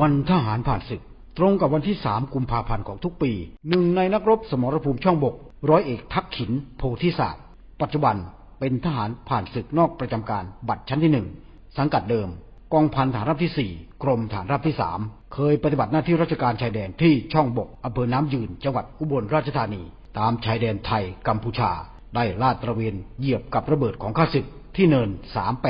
วันทหารผ่านศึก ตรงกับวันที่ 3 กุมภาพันธ์ของทุกปี หนึ่งในนักรบสมรภูมิช่องบก ร้อยเอกทักษิณโพธิศาสตร์ปัจจุบันเป็นทหารผ่านศึกนอกประจำการบัตรชั้นที่หนึ่งสังกัดเดิม กองพันฐานราบที่ 4 กรมฐานราบที่ 3 เคยปฏิบัติหน้าที่ราชการชายแดนที่ช่องบกอำเภอน้ำยืน จังหวัดอุบลราชธานี ตามชายแดนไทยกัมพูชา ได้ลาดตระเวนเหยียบกับระเบิดของข้าศึกที่เนิน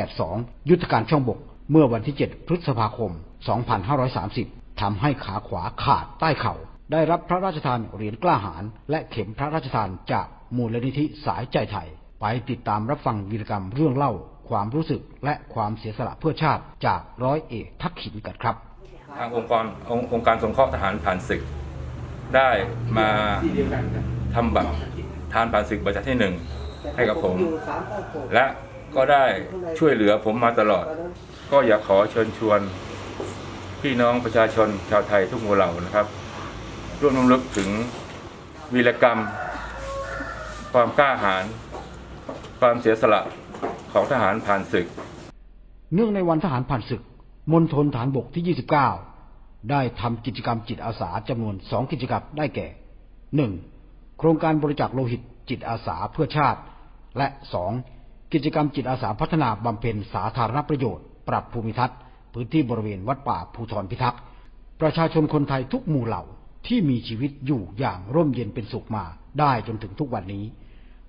382 ยุทธการช่องบก เมื่อวันที่ 7 พฤษภาคม 2530ทำให้ขาขวาขาดใต้เข่า ได้รับพระราชทานเหรียญกล้าหาญและเข็มพระราชทานจากมูลนิธิสายใจไทย ไปติดตามรับฟังวีรกรรมเรื่องเล่า ความรู้สึกและความเสียสละเพื่อชาติจากร้อยเอกทักษิณกันครับ ทางองค์กรองค์องค์การสงเคราะห์ทหารผ่านศึก ได้มาทำบัตรทานผ่านศึกบัตรที่หนึ่งให้กับผม และก็ได้ช่วยเหลือผมมาตลอด ก็อยากขอเชิญชวน พี่น้องประชาชนชาวไทยทุกหมู่เหล่านะครับ ร่วมรำลึกถึงวีรกรรม ความกล้าหาญความเสียสละของทหารผ่านศึก เนื่องในวันทหารผ่านศึกมณฑลฐานบกที่ 29 ได้ทำกิจกรรมจิตอาสาจำนวน 2 กิจกรรมได้แก่ 1. โครงการบริจาคโลหิตจิตอาสาเพื่อชาติ และ 2. กิจกรรมจิตอาสาพัฒนาบำเพ็ญสาธารณประโยชน์ ปรับภูมิทัศน์ พื้นที่บริเวณวัดป่าภูทรพิทักษ์ประชาชนคนไทยทุกหมู่เหล่าที่มีชีวิตอยู่อย่างร่มเย็นเป็นสุขมาได้จนถึงทุกวันนี้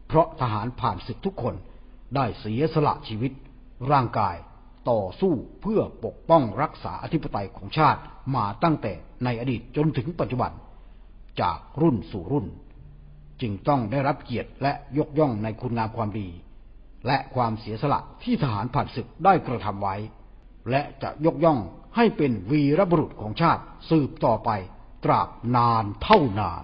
เพราะทหารผ่านศึกทุกคนได้เสียสละชีวิต ร่างกายต่อสู้เพื่อปกป้องรักษาอธิปไตยของชาติมาตั้งแต่ในอดีตจนถึงปัจจุบัน จากรุ่นสู่รุ่น จึงต้องได้รับเกียรติและยกย่องในคุณงามความดี และความเสียสละที่ทหารผ่านศึกได้กระทำไว้ และจะยกย่องให้เป็นวีรบุรุษของชาติสืบต่อไปตราบนานเท่านาน